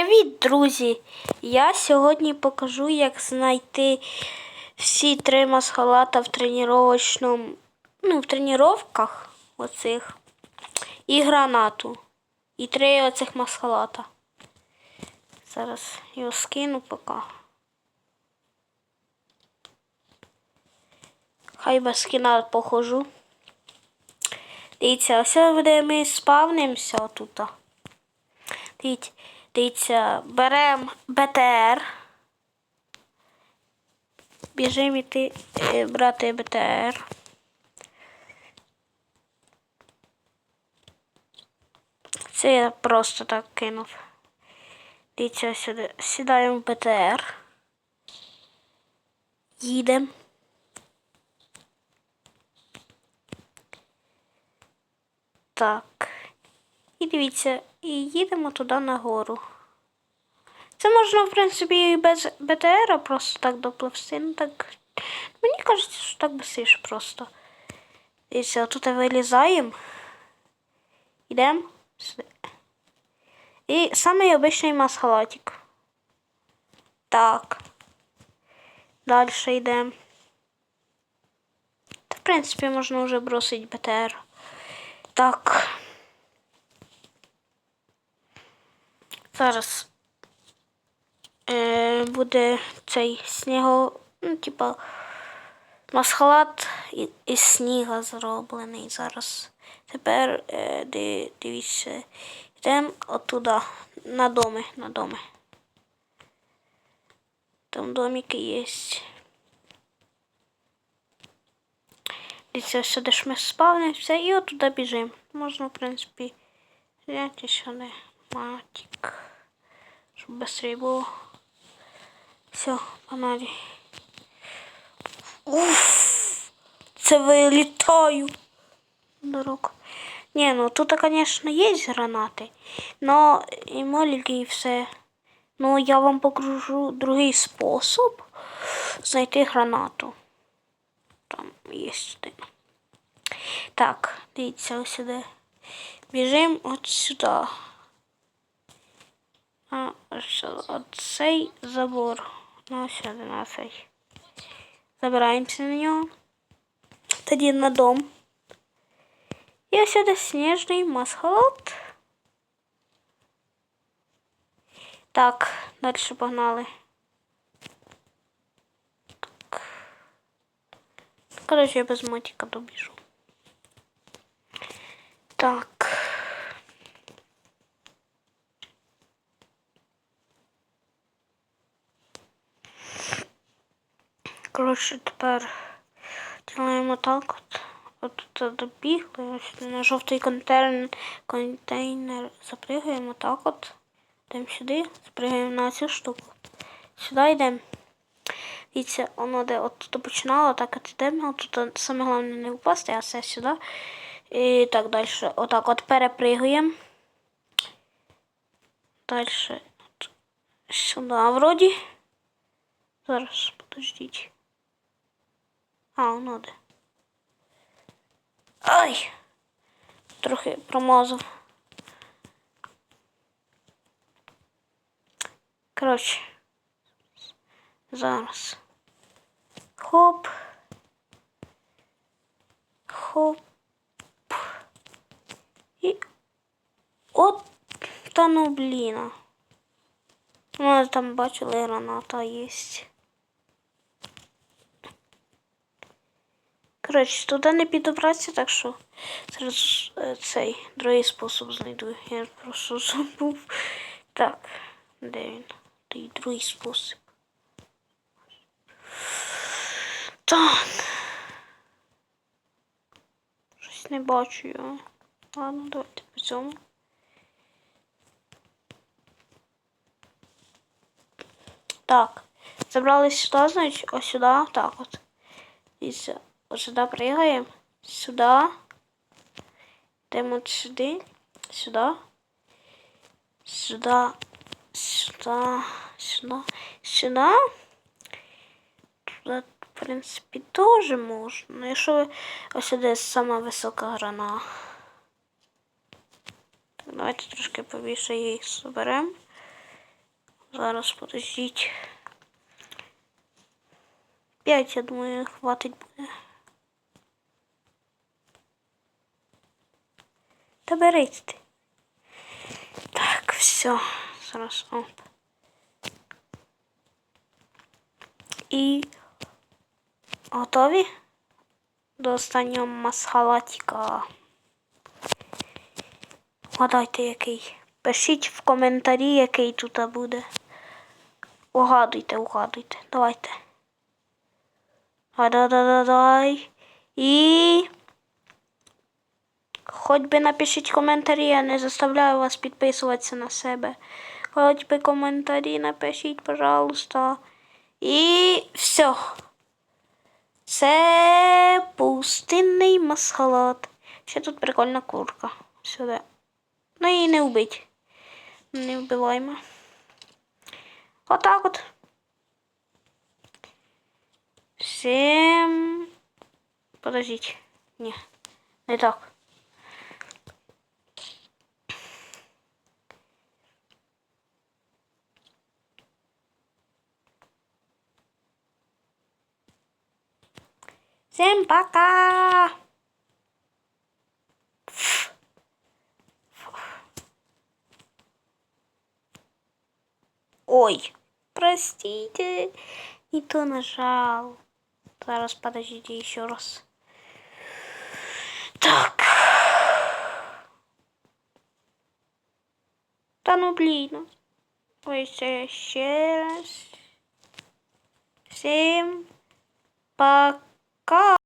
Привіт, друзі! Я сьогодні покажу, як знайти всі три масхалата в тренувачному, ну, в тренуваннях оцих і гранату. І три оцих масхалата. Зараз його скину поки. Хай без скіна похожу. Дивіться, ось де ми спавнимося отут. Дивіться, дивіться, беремо БТР. Біжимо іти е, брати БТР. Це я просто так кинув. Дивіться, сюди. Сідаємо в БТР. Їдемо. Так. І дивіться, і їдемо туди нагору. Це можна, в принципі, і без БТРа просто так допливти. Ну так. Мені кажеться, що так быстріше просто. Дивіться, тут вилізаємо. Йдемо. І самий обичний масхалатик. Так. Далі йдемо. Та, в принципі, можна вже бросити БТР. Так. Зараз е, буде цей сніго, ну, типа, масхалат із сніга зроблений зараз. Тепер е, дивіться, йдемо отуда, на доми, на доми. Там домики є. Дивіться, сюди ж ми спавнимося і отуда біжимо. Можна, в принципі, взяти сюди матик. Щоб швидше було. Все, погнали. Уф! Це вилітаю. Дорог. Ні, ну тут, звісно, є гранати, но моліки і все. Ну, я вам покажу другий спосіб знайти гранату. Там є один. Так, дивіться ось сюди. Біжимо от сюди. А, оцей забор. Ну, на цей. Забираємося на нього. Тоді на дом. І ось сюди сніжний масхалат. Так, далі погнали. Так. Коротше, я без мотика добіжу. Так. Коротше, тепер ділаємо так от. От добігли, ось на жовтий контейнер, контейнер так от. Йдемо сюди, запригуємо на цю штуку. Сюди йдемо. Дивіться, воно де от тут починало, так от йдемо. Тут саме головне не впасти, а все сюди. І так далі. Отак от перепригуємо. Далі. От Сюди вроді. Зараз, подождіть. А, воно де. Ай! Трохи промазав. Коротше. Зараз. Хоп. Хоп. І от та ну блін. У нас там бачили граната є. Коротше, туди не підобратися, так що зараз е, цей другий спосіб знайду. Я просто забув. Так, де він? Той другий спосіб. Так. Щось не бачу його. Ладно, давайте по цьому. Так. Забрались сюди, значить, ось сюди, так от. Дивіться, ось сюди пригаємо. Сюди. Йдемо от сюди. Сюди. Сюди. Сюди. Сюди. Сюди. Туди, в принципі, теж можна. Ну, якщо ось сюди сама висока грана. Так, давайте трошки побільше їх зберемо. Зараз подождіть. П'ять, я думаю, хватить буде. Та беріть. Так, все. Зараз оп. І готові до останнього масхалатіка. Вгадайте, який. Пишіть в коментарі, який тут буде. Угадуйте, угадуйте. Давайте. Дай-дай-дай-дай. І. Хоч би напишіть коментарі, я не заставляю вас підписуватися на себе. Хоч би коментарі напишіть, пожалуйста. І все. Це пустинний масхалат. Ще тут прикольна курка. Сюди. Ну її не вбить. Не вбиваємо. Отак от. Всім. Подождіть. Ні. Не так. Всем пока! Ой, простите, не то нажал. Зараз подождите еще раз. Так. Та ну блін. Ой, ще, ще раз. Всім пока. 고!